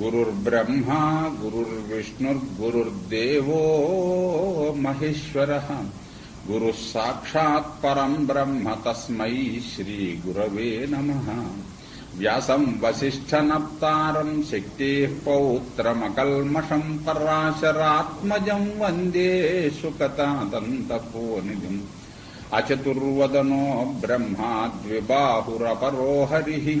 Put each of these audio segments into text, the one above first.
గురుర్బ్రహ్మ గురుర్విష్ణుర్గురుర్దేవో మహేశ్వర. గురు సాక్షాత్ పరం బ్రహ్మ తస్మై శ్రీగురవే నమ. వ్యాసం వసిష్ఠనప్తారం శక్తేः పౌత్రమకల్మషం పరాశరాత్మజం వందే సుకతాదంతపోనిధిం అచతుర్వదనో బ్రహ్మా ద్విబాహురపరో హరిः.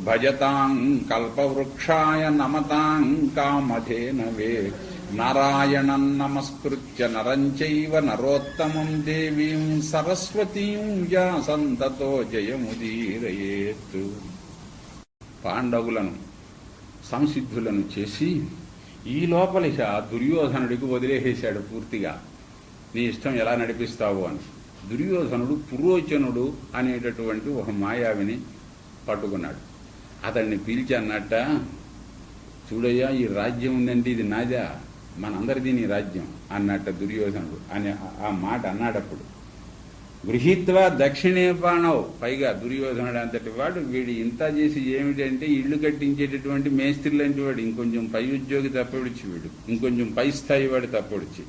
భజతాం కల్పవృక్షాయ నమతాం కామధేనవే. నారాయణం నమస్కృత్య నరంచైవ నరోత్తమం దేవీం సరస్వతీం వ్యాసంతతో జయముదీరయేత్. పాండవులను సంసిద్ధులను చేసి ఈ లోపలిక దుర్యోధనుడికి వదిలేసేశాడు పూర్తిగా. నీ ఇష్టం ఎలా నడిపిస్తావు అని. దుర్యోధనుడు పురోచనుడు అనేటటువంటి ఒక మాయావిని పట్టుకున్నాడు. అతడిని పిలిచి అన్నట్ట చూడయ్యా ఈ రాజ్యం ఉందండి ఇది నాదా మనందరిది నీ రాజ్యం అన్నట్ట దుర్యోధనుడు అనే ఆ మాట అన్నాడప్పుడు. గృహీత్వ దక్షిణే బాణవ్ పైగా దుర్యోధనుడు అంతటి వాడు వీడు ఇంత చేసి ఏమిటంటే ఇల్లు కట్టించేటటువంటి మేస్త్రి లాంటి వాడు ఇంకొంచెం పై ఉద్యోగి తప్పొడిచి వీడు ఇంకొంచెం పై స్థాయి వాడు తప్పొడిచి.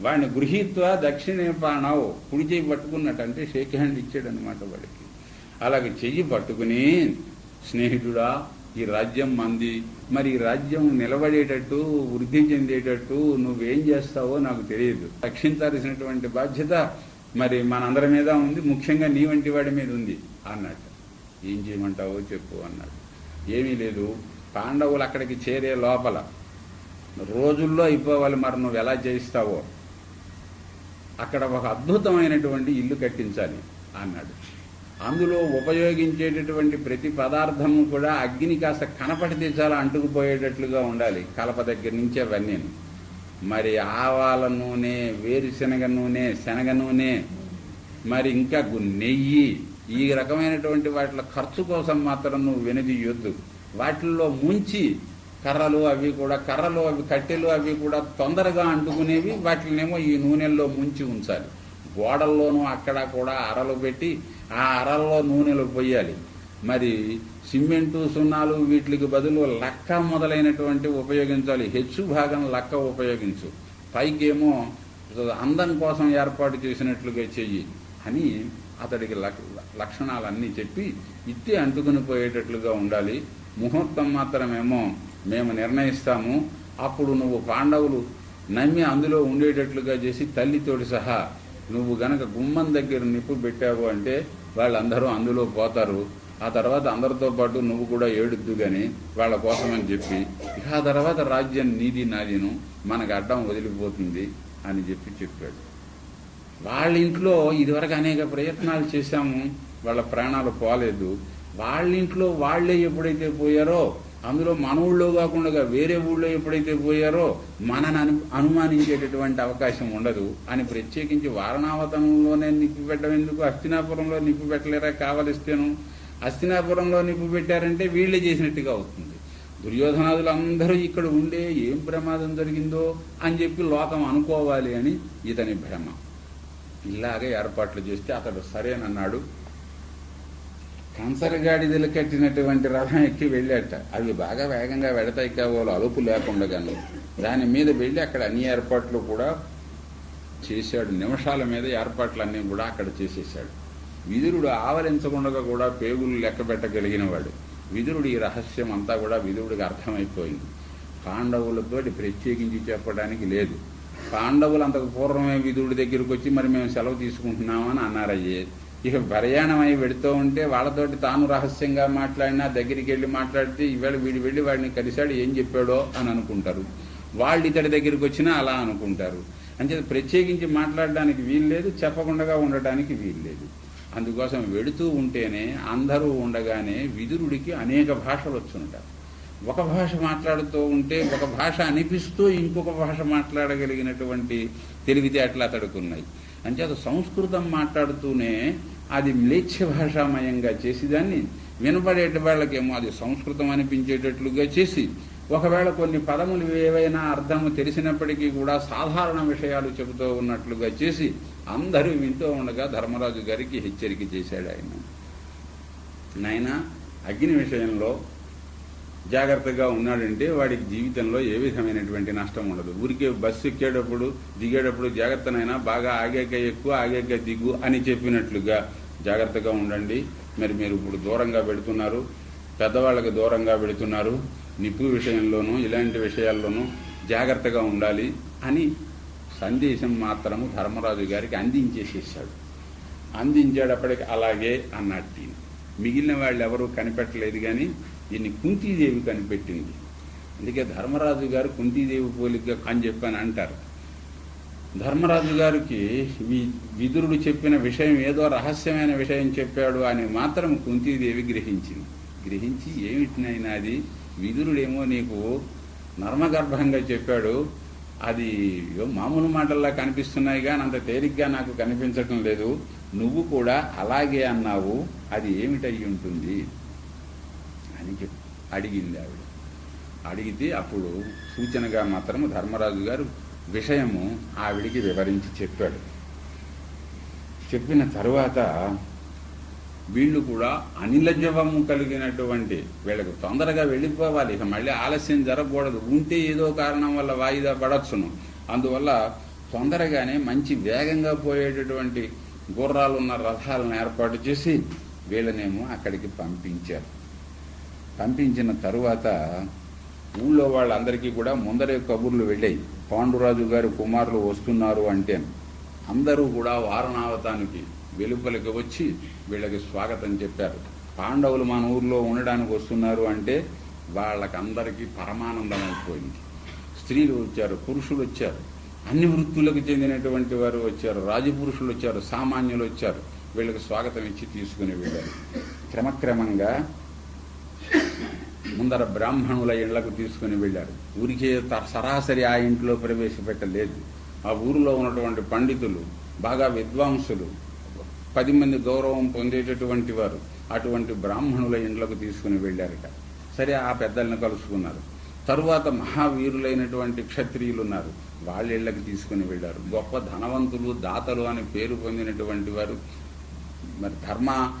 వాడిని గృహీత్వ దక్షిణే బాణవ్ కుడి చేయి పట్టుకున్నట్టు అంటే షేక్ హ్యాండ్ ఇచ్చాడు అనమాట వాడికి. అలాగే చెయ్యి పట్టుకుని స్నేహితుడా ఈ రాజ్యం మంది. మరి ఈ రాజ్యం నిలబడేటట్టు వృద్ధి చెందేటట్టు నువ్వేం చేస్తావో నాకు తెలియదు. రక్షించాల్సినటువంటి బాధ్యత మరి మనందరి మీద ఉంది. ముఖ్యంగా నీ వంటి వాడి మీద ఉంది అన్నట్టు. ఏం చేయమంటావో చెప్పు అన్నాడు. ఏమీ లేదు. పాండవులు అక్కడికి చేరే లోపల రోజుల్లో అయిపోవాలి మరి నువ్వు ఎలా చేయిస్తావో. అక్కడ ఒక అద్భుతమైనటువంటి ఇల్లు కట్టించాలి అన్నాడు. అందులో ఉపయోగించేటటువంటి ప్రతి పదార్థము కూడా అగ్ని కాస్త కనపడితే చాలా అంటుకుపోయేటట్లుగా ఉండాలి కలప దగ్గర నుంచి అవన్నీ. మరి ఆవాల నూనె వేరుశనగ నూనె శనగ నూనె మరి ఇంకా నెయ్యి ఈ రకమైనటువంటి వాటిలో ఖర్చు కోసం మాత్రం నువ్వు వెనుదీయొద్దు వాటిల్లో ముంచి కర్రలు అవి కూడా కర్రలు అవి కట్టెలు అవి కూడా తొందరగా అంటుకునేవి వాటినేమో ఈ నూనెల్లో ముంచి ఉంచాలి. గోడల్లోనూ అక్కడ కూడా అరలు పెట్టి ఆ అరల్లో నూనెలు పోయాలి. మరి సిమెంటు సున్నాలు వీటికి బదులు లక్క మొదలైనటువంటి ఉపయోగించాలి. హెచ్చు భాగం లక్క ఉపయోగించు. పైకేమో అందం కోసం ఏర్పాటు చేసినట్లుగా చెయ్యి అని అతడికి లక్- లక్షణాలన్నీ చెప్పి ఇత్తే అంటుకుని పోయేటట్లుగా ఉండాలి. ముహూర్తం మాత్రమేమో మేము నిర్ణయిస్తాము. అప్పుడు నువ్వు పాండవులు నమ్మి అందులో ఉండేటట్లుగా చేసి తల్లితోటి సహా నువ్వు గనక గుమ్మం దగ్గర నిప్పు పెట్టావు అంటే వాళ్ళందరూ అందులో పోతారు. ఆ తర్వాత అందరితో పాటు నువ్వు కూడా ఏడుద్దు గాని వాళ్ళ కోసమని చెప్పి ఇక ఆ తర్వాత రాజ్యం నీది నాదిను మనకు అడ్డం వదిలిపోతుంది అని చెప్పి చెప్పాడు. వాళ్ళ ఇంట్లో ఇదివరకు అనేక ప్రయత్నాలు చేశాము వాళ్ళ ప్రాణాలు పోలేదు. వాళ్ళ ఇంట్లో వాళ్ళే ఎప్పుడైతే పోయారో అందులో మన ఊళ్ళో కాకుండా వేరే ఊళ్ళో ఎప్పుడైతే పోయారో మనని అను అనుమానించేటటువంటి అవకాశం ఉండదు. అని ప్రత్యేకించి వారణావతంలోనే నిప్పు పెట్టడం ఎందుకు? హస్తినాపురంలో నిప్పు పెట్టలేరా? కావలిస్తేను. హస్తినాపురంలో నిప్పు పెట్టారంటే వీళ్ళే చేసినట్టుగా అవుతుంది. దుర్యోధనాదులు అందరూ ఇక్కడ ఉండే ఏం ప్రమాదం జరిగిందో అని చెప్పి లోకం అనుకోవాలి అని ఇతని భ్రమ. ఇలాగే ఏర్పాట్లు చేస్తే అతడు సరేనన్నాడు. కంచరగాడిదలు కట్టినటువంటి రథం ఎక్కి వెళ్ళాట అవి బాగా వేగంగా వెడతాయి కావాలి అలుపు లేకుండా దాని మీద వెళ్ళి అక్కడ అన్ని ఏర్పాట్లు కూడా చేశాడు. నిమిషాల మీద ఏర్పాట్లన్నీ కూడా అక్కడ చేసేశాడు. విదురుడు ఆవరించకుండా కూడా పేగులు లెక్క పెట్టగలిగిన వాడు విదురుడు ఈ రహస్యం అంతా కూడా విదురుడికి అర్థమైపోయింది. పాండవులతోటి ప్రత్యేకించి చెప్పడానికి లేదు. పాండవులు అంతకు పూర్వమే విదురుడి దగ్గరికి వచ్చి మరి మేము సెలవు తీసుకుంటున్నామని అన్నారయ్యే. ఇక ప్రయాణం అయి వెడుతూ ఉంటే వాళ్ళతోటి తాను రహస్యంగా మాట్లాడినా దగ్గరికి వెళ్ళి మాట్లాడితే ఈవేళ వీడు వెళ్ళి వాడిని కలిశాడు ఏం చెప్పాడో అని అనుకుంటారు. వాళ్ళు ఇతడి దగ్గరికి వచ్చినా అలా అనుకుంటారు. అంచేత ప్రత్యేకించి మాట్లాడడానికి వీల్లేదు చెప్పకుండా ఉండటానికి వీల్లేదు అందుకోసం వెడుతూ ఉంటేనే అందరూ ఉండగానే విదురుడికి అనేక భాషలు వచ్చుంటారు ఒక భాష మాట్లాడుతూ ఉంటే ఒక భాష అనిపిస్తూ ఇంకొక భాష మాట్లాడగలిగినటువంటి తెలివితేటలు అతడుకున్నాయి అంచేత సంస్కృతం మాట్లాడుతూనే అది మ్లేచ్ఛ భాషామయంగా చేసి దాన్ని వినపడేటి వాళ్ళకేమో అది సంస్కృతం అనిపించేటట్లుగా చేసి ఒకవేళ కొన్ని పదములు ఏవైనా అర్థము తెలిసినప్పటికీ కూడా సాధారణ విషయాలు చెబుతూ ఉన్నట్లుగా చేసి అందరూ వింటూ ఉండగా ధర్మరాజు గారికి హెచ్చరిక చేశాడు ఆయన. నాయన అగ్ని విషయంలో జాగ్రత్తగా ఉన్నాడంటే వాడికి జీవితంలో ఏ విధమైనటువంటి నష్టం ఉండదు. ఊరికే బస్సు ఎక్కేటప్పుడు దిగేటప్పుడు జాగ్రత్తనైనా బాగా ఆగాక ఎక్కువ ఆగాక దిగు అని చెప్పినట్లుగా జాగ్రత్తగా ఉండండి. మరి మీరు ఇప్పుడు దూరంగా పెడుతున్నారు పెద్దవాళ్ళకి దూరంగా పెడుతున్నారు నిప్పు విషయంలోనూ ఇలాంటి విషయాల్లోనూ జాగ్రత్తగా ఉండాలి అని సందేశం మాత్రము ధర్మరాజు గారికి అందించేసేసాడు. అందించేటప్పటికి అలాగే అన్నట్టు మిగిలిన వాళ్ళు ఎవరూ కనిపెట్టలేదు కానీ దీన్ని కుంతీదేవి కనిపెట్టింది. అందుకే ధర్మరాజు గారు కుంతీదేవి పోలిగ్గా అని చెప్పాను అంటారు. ధర్మరాజు గారికి విదురుడు చెప్పిన విషయం ఏదో రహస్యమైన విషయం చెప్పాడు అని మాత్రం కుంతీదేవి గ్రహించింది. గ్రహించి ఏమిటినైనా అది? విదురుడేమో నీకు నర్మగర్భంగా చెప్పాడు. అది మామూలు మాటల్లా కనిపిస్తున్నాయి కానీ అంత తేలిగ్గా నాకు కనిపించటం లేదు. నువ్వు కూడా అలాగే అన్నావు. అది ఏమిటై ఉంటుంది అని చెప్పి అడిగింది ఆవిడ. అడిగితే అప్పుడు సూచనగా మాత్రము ధర్మరాజు గారు విషయము ఆవిడికి వివరించి చెప్పాడు. చెప్పిన తరువాత వీళ్ళు కూడా అనిలజవము కలిగినటువంటి వీళ్ళకి తొందరగా వెళ్ళిపోవాలి. ఇక మళ్ళీ ఆలస్యం జరగకూడదు. ఉంటే ఏదో కారణం వల్ల వాయిదా పడచ్చును. అందువల్ల తొందరగానే మంచి వేగంగా పోయేటటువంటి గుర్రాలు ఉన్న రథాలను ఏర్పాటు చేసి వీళ్ళనేమో అక్కడికి పంపించారు. పంపించిన తరువాత ఊళ్ళో వాళ్ళందరికీ కూడా ముందరే కబుర్లు వెళ్ళాయి. పాండురాజు గారి కుమారులు వస్తున్నారు అంటే అందరూ కూడా వారణావతానికి వెలుపలికి వచ్చి వీళ్ళకి స్వాగతం చెప్పారు. పాండవులు మన ఊర్లో ఉండడానికి వస్తున్నారు అంటే వాళ్ళకందరికీ పరమానందం అయిపోయింది. స్త్రీలు వచ్చారు పురుషులు వచ్చారు అన్ని వృత్తులకు చెందినటువంటి వారు వచ్చారు రాజపురుషులు వచ్చారు సామాన్యులు వచ్చారు. వీళ్ళకి స్వాగతం ఇచ్చి తీసుకుని వెళ్ళారు. క్రమక్రమంగా ముందర బ్రాహ్మణుల ఇళ్ళకు తీసుకుని వెళ్ళారు. ఊరికే త- సరాసరి ఆ ఇంట్లో ప్రవేశపెట్టలేదు. ఆ ఊరిలో ఉన్నటువంటి పండితులు బాగా విద్వాంసులు పది మంది గౌరవం పొందేటటువంటి వారు అటువంటి బ్రాహ్మణుల ఇండ్లకు తీసుకుని వెళ్ళారట. సరే ఆ పెద్దల్ని కలుసుకున్నారు. తరువాత మహావీరులైనటువంటి క్షత్రియులు ఉన్నారు వాళ్ళ ఇళ్ళకు తీసుకుని వెళ్ళారు. గొప్ప ధనవంతులు దాతలు అని పేరు పొందినటువంటి వారు. మరి ధర్మ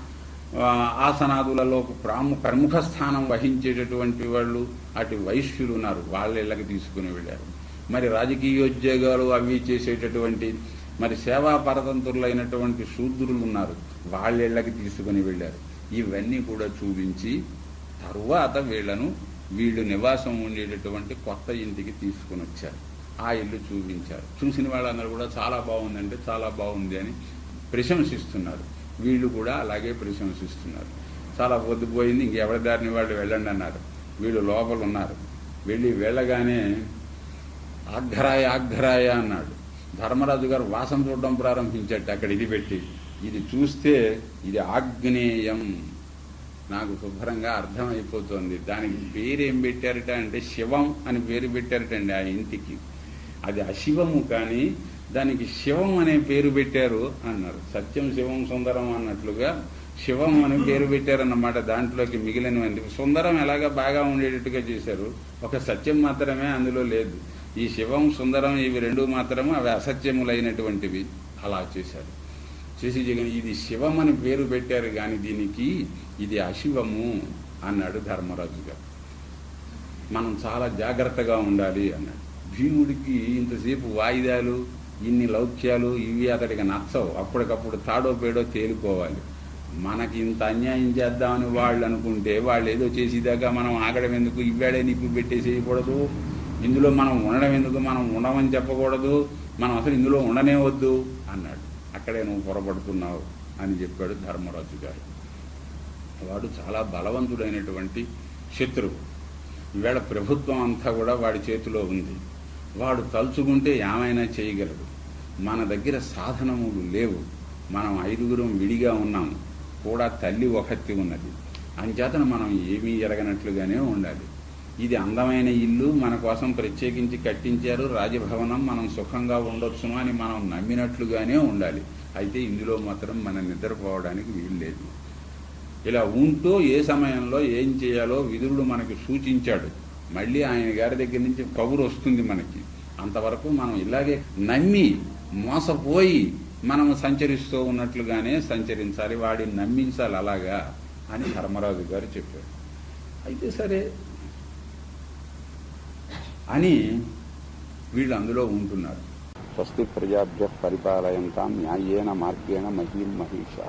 ఆసనాదులలో ప్రాము ప్రముఖ స్థానం వహించేటటువంటి వాళ్ళు అటు వైశ్యులు ఉన్నారు. వాళ్ళ ఇళ్ళకి తీసుకుని వెళ్ళారు. మరి రాజకీయోద్యోగాలు అవి చేసేటటువంటి మరి సేవా పరతంత్రులైనటువంటి శూద్రులు ఉన్నారు. వాళ్ళ ఇళ్ళకి తీసుకుని వెళ్ళారు. ఇవన్నీ కూడా చూపించి తరువాత వీళ్ళను వీళ్ళు నివాసం ఉండేటటువంటి కొత్త ఇంటికి తీసుకుని వచ్చారు. ఆ ఇల్లు చూపించారు. చూసిన వాళ్ళందరూ కూడా చాలా బాగుందంటే చాలా బాగుంది అని ప్రశంసిస్తున్నారు. వీళ్ళు కూడా అలాగే ప్రశంసిస్తున్నారు చాలా పొద్దుపోయింది ఇంకెవరి దారిని వాళ్ళు వెళ్ళండి అన్నారు. వీళ్ళు లోపల ఉన్నారు. వెళ్ళి వెళ్ళగానే ఆఘ్రాయ ఆఘ్రాయ అన్నాడు. ధర్మరాజు గారు వాసన చూడడం ప్రారంభించట్టు అక్కడ ఇది పెట్టి ఇది చూస్తే ఇది ఆగ్నేయం. నాకు శుభ్రంగా అర్థమైపోతుంది. దానికి పేరు ఏం పెట్టారట అంటే శివం అని పేరు పెట్టారటండి ఆ ఇంటికి. అది అశివము కానీ దానికి శివం అనే పేరు పెట్టారు అన్నారు. సత్యం శివం సుందరం అన్నట్లుగా శివం అని పేరు పెట్టారన్నమాట దాంట్లోకి మిగిలినవంటి సుందరం ఎలాగా బాగా ఉండేటట్టుగా చేశారు? ఒక సత్యం మాత్రమే అందులో లేదు. ఈ శివం సుందరం ఇవి రెండు మాత్రమే అవి అసత్యములైనటువంటివి. అలా చేశారు. చేసి జగన్ ఇది అని పేరు పెట్టారు కానీ దీనికి ఇది అశివము అన్నాడు ధర్మరాజు గారు. మనం చాలా జాగ్రత్తగా ఉండాలి అన్నాడు. భీముడికి ఇంతసేపు వాయిదాలు ఇన్ని లౌక్యాలు ఇవి అతడికి నచ్చవు. అప్పటికప్పుడు తాడో పేడో తేలిపోవాలి మనకి ఇంత అన్యాయం చేద్దామని వాళ్ళు అనుకుంటే వాళ్ళు ఏదో చేసేదాకా మనం ఆగడం ఎందుకు? ఇవ్వాడే నిప్పు పెట్టేసేయకూడదు ఇందులో మనం ఉండడం ఎందుకు? మనం ఉండమని చెప్పకూడదు. మనం అసలు ఇందులో ఉండనే వద్దు అన్నాడు. అక్కడే నువ్వు పొరపడుతున్నావు అని చెప్పాడు ధర్మరాజు గారు. వాడు చాలా బలవంతుడైనటువంటి శత్రువు. ఈవేళ ప్రభుత్వం అంతా కూడా వాడి చేతిలో ఉంది. వాడు తలుచుకుంటే ఏమైనా చేయగలడు. మన దగ్గర సాధనములు లేవు. మనం ఐదుగురం విడిగా ఉన్నాము కూడా తల్లి ఒకత్తి ఉన్నది. అంచేతను మనం ఏమీ ఎరగనట్లుగానే ఉండాలి. ఇది అందమైన ఇల్లు. మన కోసం ప్రత్యేకించి కట్టించారు. రాజభవనం మనం సుఖంగా ఉండొచ్చును అని మనం నమ్మినట్లుగానే ఉండాలి. అయితే ఇందులో మాత్రం మనం నిద్రపోవడానికి వీలు లేదు. ఇలా ఉంటూ ఏ సమయంలో ఏం చేయాలో విదురుడు మనకు సూచించాడు. మళ్ళీ ఆయన గారి దగ్గర నుంచి కబురు వస్తుంది మనకి. అంతవరకు మనం ఇలాగే నమ్మి మోసపోయి మనం సంచరిస్తూ ఉన్నట్లుగానే సంచరించాలి వాడిని నమ్మించాలి అలాగా అని ధర్మరాజు గారు చెప్పారు. అయితే సరే అని వీళ్ళు అందులో ఉంటున్నారు. స్వస్తి ప్రజాభ్య పరిపాలయంతాం న్యాయేన మార్గేణ మహీం మహిష.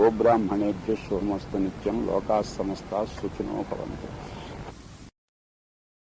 గోబ్రాహ్మణేభ్య శోమస్తు నిత్యం లోకా సమస్త సుఖినో భవంతు.